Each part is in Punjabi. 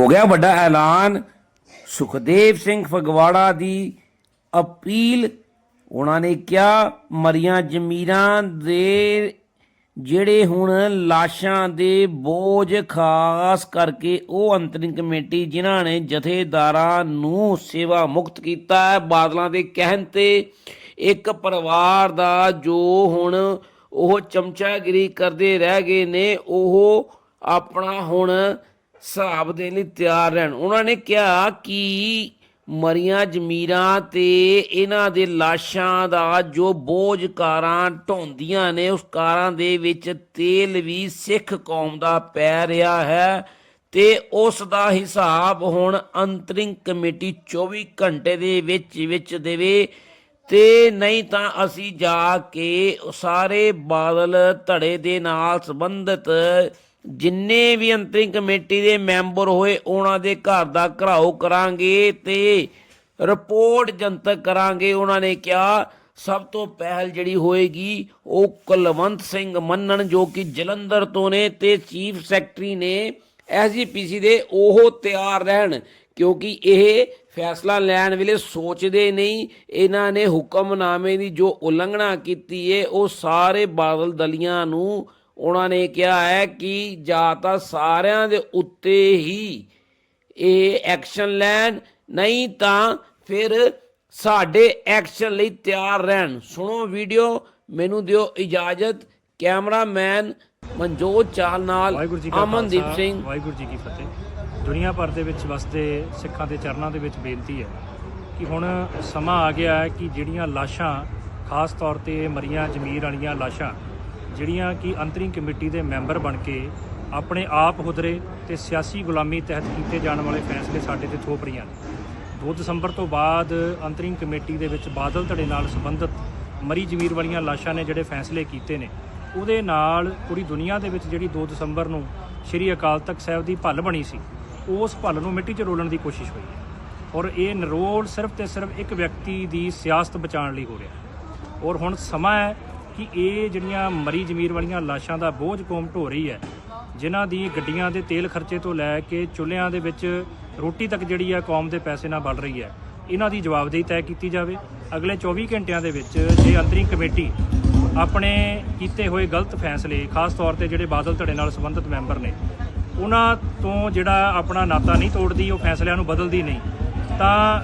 ਹੋ ਗਿਆ ਵੱਡਾ ਐਲਾਨ। ਸੁਖਦੇਵ ਸਿੰਘ ਫਗਵਾੜਾ ਦੀ ਅਪੀਲ, ਉਹਨਾਂ ਨੇ ਕਿਹਾ, ਮਰੀਆਂ ਜ਼ਮੀਰਾਂ ਦੇ, ਜਿਹੜੇ ਹੁਣ ਲਾਸ਼ਾਂ ਦੇ ਬੋਝ ਖਾਸ ਕਰਕੇ ਉਹ ਅੰਤਰਿਮ ਕਮੇਟੀ, ਜਿਨ੍ਹਾਂ ਨੇ ਜਥੇਦਾਰਾਂ ਨੂੰ ਸੇਵਾ ਮੁਕਤ ਕੀਤਾ ਹੈ, ਬਾਦਲਾਂ ਦੇ ਕਹਿਣ ਤੇ ਇੱਕ ਪਰਿਵਾਰ ਦਾ ਜੋ ਹੁਣ ਉਹ ਚਮਚਾਗਿਰੀ ਕਰਦੇ ਰਹਿ ਗਏ ਨੇ, ਉਹ ਆਪਣਾ ਹੁਣ ਹਿਸਾਬ ਦੇਣ ਲਈ ਤਿਆਰ ਰਹਿਣ। ਉਹਨਾਂ ਨੇ ਕਿਹਾ ਕਿ ਮਰੀਆਂ, ਜ਼ਮੀਰਾਂ ਤੇ ਇਹਨਾਂ ਦੇ ਲਾਸ਼ਾਂ ਦਾ ਜੋ ਬੋਝ ਕਾਰਾਂ ਢੋਂਦੀਆਂ ਨੇ, ਉਸ ਕਾਰਾਂ ਦੇ ਵਿੱਚ ਤੇਲ ਵੀ ਸਿੱਖ ਕੌਮ ਦਾ ਪੈ ਰਿਹਾ ਹੈ ਤੇ ਉਸ ਦਾ ਹਿਸਾਬ ਹੁਣ ਅੰਤਰਿੰਗ ਕਮੇਟੀ 24 ਘੰਟੇ ਦੇ ਵਿੱਚ ਵਿੱਚ ਦੇਵੇ। ਤੇ ਨਹੀਂ ਤਾਂ ਅਸੀਂ ਜਾ ਕੇ ਸਾਰੇ ਬਾਦਲ ਧੜੇ ਦੇ ਨਾਲ ਸੰਬੰਧਿਤ ਜਿੰਨੇ ਵੀ ਅੰਤਰਿੰਗ ਕਮੇਟੀ ਦੇ ਮੈਂਬਰ ਹੋਏ, ਉਹਨਾਂ ਦੇ ਘਰ ਦਾ ਘਰਾਓ ਕਰਾਂਗੇ ਤੇ ਰਿਪੋਰਟ ਜਨਤਕ ਕਰਾਂਗੇ, ਉਹਨਾਂ ਨੇ ਕਿਹਾ ਸਭ ਤੋਂ ਪਹਿਲ ਜਿਹੜੀ ਹੋਏਗੀ, ਉਹ ਕੁਲਵੰਤ ਸਿੰਘ ਮੰਨਣ ਜੋ ਕਿ ਜਲੰਧਰ ਤੋਂ ਨੇ ਤੇ ਚੀਫ ਸੈਕਟਰੀ ਨੇ ਐਸਜੀਪੀਸੀ ਦੇ ਉਹ ਤਿਆਰ ਰਹਿਣ। ਕਿਉਂਕਿ ਇਹ ਫੈਸਲਾ ਲੈਣ ਵੇਲੇ ਸੋਚਦੇ ਨਹੀਂ। ਇਹਨਾਂ ਨੇ ਹੁਕਮਨਾਮੇ ਦੀ ਜੋ ਉਲੰਘਣਾ ਕੀਤੀ ਏ ਉਹ ਸਾਰੇ ਬਾਦਲ ਦਲੀਆਂ ਨੂੰ ਉਹਨਾਂ ਨੇ ਕਿਹਾ ਹੈ ਕਿ ਜਾਂ ਤਾਂ ਸਾਰਿਆਂ ਦੇ ਉੱਤੇ ਹੀ ਇਹ ਐਕਸ਼ਨ ਲੈਣ ਨਹੀਂ ਤਾਂ ਫਿਰ ਸਾਡੇ ਐਕਸ਼ਨ ਲਈ ਤਿਆਰ ਰਹਿਣ। ਸੁਣੋ ਵੀਡੀਓ ਮੈਨੂੰ ਦਿਓ ਇਜਾਜ਼ਤ। ਕੈਮਰਾਮੈਨ ਮਨਜੋਤ ਚਾਲ ਨਾਲ ਅਮਨਦੀਪ ਸਿੰਘ। ਵਾਹਿਗੁਰੂ ਜੀ ਕੀ ਫਤਿਹ। ਦੁਨੀਆ ਭਰ ਦੇ ਵਿੱਚ ਵਸਦੇ ਸਿੱਖਾਂ ਦੇ ਚਰਨਾਂ ਦੇ ਵਿੱਚ ਬੇਨਤੀ ਹੈ ਕਿ ਹੁਣ ਸਮਾਂ ਆ ਗਿਆ ਹੈ ਕਿ ਜਿਹੜੀਆਂ ਲਾਸ਼ਾਂ, ਖਾਸ ਤੌਰ ਤੇ ਮਰੀਆਂ, ਜ਼ਮੀਰ ਵਾਲੀਆਂ ਲਾਸ਼ਾਂ, ਜਿਹੜੀਆਂ ਕਿ ਅੰਤਰਿਮ ਕਮੇਟੀ ਦੇ ਮੈਂਬਰ ਬਣ ਕੇ ਆਪਣੇ ਆਪ ਹੁਦਰੇ ਤੇ ਸਿਆਸੀ ਗੁਲਾਮੀ ਤਹਿਤ ਕੀਤੇ ਜਾਣ ਵਾਲੇ ਫੈਸਲੇ ਸਾਡੇ ਤੇ ਥੋਪ ਰਹੀਆਂ ਨੇ। 2 ਦਸੰਬਰ ਤੋਂ ਬਾਅਦ ਅੰਤਰਿਮ ਕਮੇਟੀ ਦੇ ਵਿੱਚ ਬਾਦਲ ਧੜੇ ਨਾਲ ਸੰਬੰਧਿਤ ਮਰੀ ਜ਼ਮੀਰ ਵਾਲੀਆਂ ਲਾਸ਼ਾਂ ਨੇ ਜਿਹੜੇ ਫੈਸਲੇ ਕੀਤੇ ਨੇ, ਉਹਦੇ ਨਾਲ ਪੂਰੀ ਦੁਨੀਆ ਦੇ ਵਿੱਚ ਜਿਹੜੀ 2 ਦਸੰਬਰ ਨੂੰ ਸ਼੍ਰੀ ਅਕਾਲ ਤਖਤ ਸਾਹਿਬ ਦੀ ਭੱਲ ਬਣੀ ਸੀ ਉਸ ਭੱਲ ਨੂੰ ਮਿੱਟੀ 'ਚ ਰੋਲਣ ਦੀ ਕੋਸ਼ਿਸ਼ ਹੋਈ ਹੈ। ਔਰ ਇਹ ਨਰੋਲ ਸਿਰਫ ਤੇ ਸਿਰਫ ਇੱਕ ਵਿਅਕਤੀ ਦੀ ਸਿਆਸਤ ਬਚਾਉਣ ਲਈ ਹੋ ਰਿਹਾ ਹੈ। ਔਰ ਹੁਣ ਸਮਾਂ ਹੈ ਕਿ ਇਹ ਜਿਹੜੀਆਂ ਮਰੀ ਜ਼ਮੀਰ ਵਾਲੀਆਂ ਲਾਸ਼ਾਂ ਦਾ ਬੋਝ ਕੌਮ ਢੋ ਰਹੀ ਹੈ, ਜਿਨ੍ਹਾਂ ਦੀ ਗੱਡੀਆਂ ਦੇ ਤੇਲ ਖਰਚੇ ਤੋਂ ਲੈ ਕੇ ਚੁੱਲ੍ਹਿਆਂ ਦੇ ਵਿੱਚ ਰੋਟੀ ਤੱਕ ਜਿਹੜੀ ਹੈ ਕੌਮ ਦੇ ਪੈਸੇ ਨਾਲ ਬਲ ਰਹੀ ਹੈ, ਇਹਨਾਂ ਦੀ ਜਵਾਬਦੇਹੀ ਤੈਅ ਕੀਤੀ ਜਾਵੇ। ਅਗਲੇ 24 ਘੰਟਿਆਂ ਦੇ ਵਿੱਚ ਜੇ ਅੰਤਰਿਮ ਕਮੇਟੀ ਆਪਣੇ ਕੀਤੇ ਹੋਏ ਗਲਤ ਫੈਸਲੇ, ਖਾਸ ਤੌਰ ਤੇ ਜਿਹੜੇ ਬਾਦਲ ਧੜੇ ਨਾਲ ਸੰਬੰਧਿਤ ਮੈਂਬਰ ਨੇ ਉਹਨਾਂ ਤੋਂ ਜਿਹੜਾ ਆਪਣਾ ਨਾਤਾ ਨਹੀਂ ਤੋੜਦੀ, ਉਹ ਫੈਸਲਿਆਂ ਨੂੰ ਬਦਲਦੀ ਨਹੀਂ। ਤਾਂ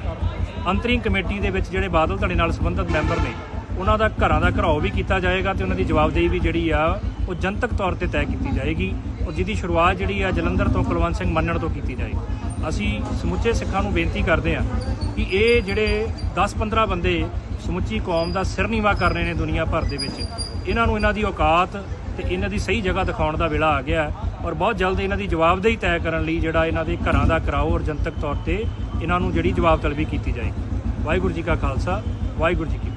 ਅੰਤਰਿੰਗ ਕਮੇਟੀ ਦੇ ਵਿੱਚ ਜਿਹੜੇ ਬਾਦਲ ਧੜੇ ਨਾਲ ਸੰਬੰਧਿਤ ਮੈਂਬਰ ਨੇ, ਉਹਨਾਂ ਦਾ ਘਰਾਂ ਦਾ ਘਰਾਓ ਵੀ ਕੀਤਾ ਜਾਏਗਾ ਤੇ ਉਹਨਾਂ ਦੀ ਜਵਾਬਦੇਹੀ ਵੀ ਜਿਹੜੀ ਆ, ਉਹ ਜਨਤਕ ਤੌਰ ਤੇ ਤੈਅ ਕੀਤੀ ਜਾਏਗੀ ਔਰ ਜਿਹਦੀ ਸ਼ੁਰੂਆਤ ਜਿਹੜੀ ਆ ਜਲੰਧਰ ਤੋਂ ਕੁਲਵੰਤ ਸਿੰਘ ਮੰਨਣ ਤੋਂ ਕੀਤੀ ਜਾਏਗੀ ਅਸੀਂ ਸਮੁੱਚੇ ਸਿੱਖਾਂ ਨੂੰ ਬੇਨਤੀ ਕਰਦੇ ਹਾਂ ਕਿ ਇਹ ਜਿਹੜੇ 10-15 ਬੰਦੇ ਸਮੁੱਚੀ ਕੌਮ ਦਾ ਸਿਰ ਨੀਵਾ ਕਰ ਰਹੇ ਨੇ ਦੁਨੀਆ ਭਰ ਦੇ ਵਿੱਚ, ਇਹਨਾਂ ਨੂੰ ਇਹਨਾਂ ਦੀ ਔਕਾਤ ਤੇ ਇਹਨਾਂ ਦੀ ਸਹੀ ਜਗ੍ਹਾ ਦਿਖਾਉਣ ਦਾ ਵੇਲਾ ਆ ਗਿਆ। ਔਰ ਬਹੁਤ ਜਲਦ ਇਹਨਾਂ ਦੀ ਜਵਾਬਦੇਹੀ ਤੈਅ ਕਰਨ ਲਈ ਜਿਹੜਾ ਇਹਨਾਂ ਦੇ ਘਰਾਂ ਦਾ ਕਰਾਓ ਔਰ ਜਨਤਕ ਤੌਰ ਤੇ ਇਹਨਾਂ ਨੂੰ ਜਿਹੜੀ ਜਵਾਬ ਤਲਬੀ ਕੀਤੀ ਜਾਏਗੀ। ਵਾਹਿਗੁਰੂ ਜੀ ਕਾ ਖਾਲਸਾ, ਵਾਹਿਗੁਰੂ ਜੀ ਕੀ